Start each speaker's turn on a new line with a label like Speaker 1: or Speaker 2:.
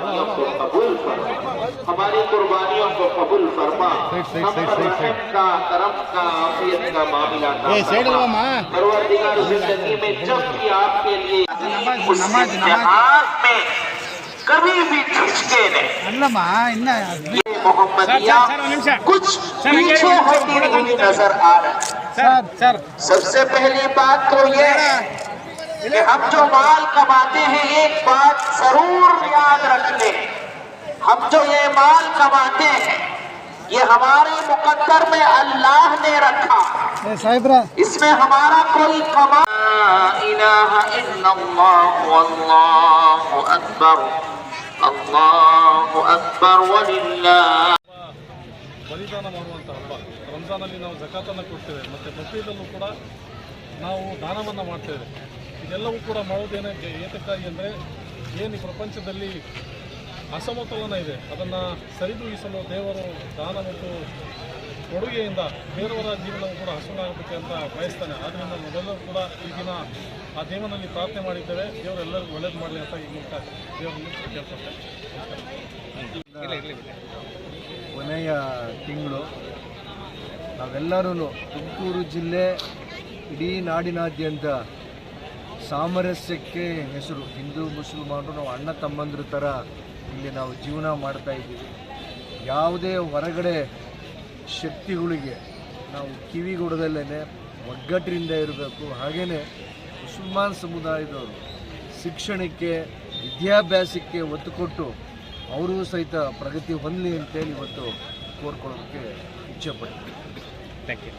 Speaker 1: कुर्बानियों को कबूल फरमा। हमारी कुर्बानियों को कबूल फरमा। हम पर रहम का करम का आफियत का मामला परवरदिगार ज़िंदगी में जब भी आपके लिए में कभी भी मोहम्मदिया कुछ पीछे हुई नज़र आ रही। सबसे पहली बात तो ये है कि हम जो माल कमाते हैं एक बात ज़रूर याद माल कमाते हैं ये हमारे मुकद्दर में अल्लाह ने रखा
Speaker 2: ಏ ಸಾಹೇಬ್ರ
Speaker 1: इसमें हमारा कोई कमा इलाहा इल्लल्लाह वल्लाहु अकबर अल्लाहु अकबर वलिल्लाह
Speaker 3: ಬಲಿದಾನ ಮಾಡುವಂಥ ಹಬ್ಬ ರಂಜಾನಲ್ಲಿ ನಾವು ಜಕಾತನ್ನು ಕೊಡ್ತೇವೆ ಮತ್ತು ಬಕ್ರೀದಲ್ಲೂ ಕೂಡ ನಾವು ದಾನವನ್ನು ಮಾಡ್ತೇವೆ ಇದೆಲ್ಲವೂ ಕೂಡ ಮಾಡೋದೇನೆ ಏತಕ್ಕಾಗಿ ಅಂದರೆ ಏನು ಈ ಪ್ರಪಂಚದಲ್ಲಿ ಅಸಮತೋಲನ ಇದೆ ಅದನ್ನು ಸರಿದೂಗಿಸಲು ದೇವರು ದಾನ ಮತ್ತು ಕೊಡುಗೆಯಿಂದ ಬೇರೆಯವರ ಜೀವನವು ಕೂಡ ಹಸುನಾಗಬೇಕು ಅಂತ ಬಯಸ್ತಾನೆ. ಆದ್ದರಿಂದ ನಾವೆಲ್ಲರೂ ಕೂಡ ಈ ದಿನ ಆ ದೇವನಲ್ಲಿ ಪ್ರಾರ್ಥನೆ ಮಾಡಿದ್ದೇವೆ. ದೇವರು ಎಲ್ಲರಿಗೂ ಒಳ್ಳೇದು ಮಾಡಲಿ ಅಂತ ಈ ಮೂಲಕ ದೇವರಲ್ಲಿ
Speaker 2: ಕೊನೆಯ ತಿಂಗಳು ನಾವೆಲ್ಲರೂ ತುಮಕೂರು ಜಿಲ್ಲೆ ಇಡೀ ನಾಡಿನಾದ್ಯಂತ ಸಾಮರಸ್ಯಕ್ಕೆ ಹೆಸರು. ಹಿಂದೂ ಮುಸಲ್ಮಾನರು ನಾವು ಅಣ್ಣ ತಮ್ಮಂದ್ರ ಥರ ಇಲ್ಲಿ ನಾವು ಜೀವನ ಮಾಡ್ತಾ ಇದ್ದೀವಿ. ಯಾವುದೇ ಹೊರಗಡೆ ಶಕ್ತಿಗಳಿಗೆ ನಾವು ಕಿವಿಗೊಡದಲ್ಲೇ ಒಗ್ಗಟ್ಟಿನಿಂದ ಇರಬೇಕು. ಹಾಗೇ ಮುಸಲ್ಮಾನ್ ಸಮುದಾಯದವರು ಶಿಕ್ಷಣಕ್ಕೆ, ವಿದ್ಯಾಭ್ಯಾಸಕ್ಕೆ ಒತ್ತು ಕೊಟ್ಟು ಅವರು ಸಹಿತ ಪ್ರಗತಿ ಹೊಂದಲಿ ಅಂತೇಳಿ ಇವತ್ತು ಕೋರ್ಕೊಳ್ಳೋದಕ್ಕೆ ಇಚ್ಛೆ ಪಡ್ತೀನಿ.
Speaker 4: Thank you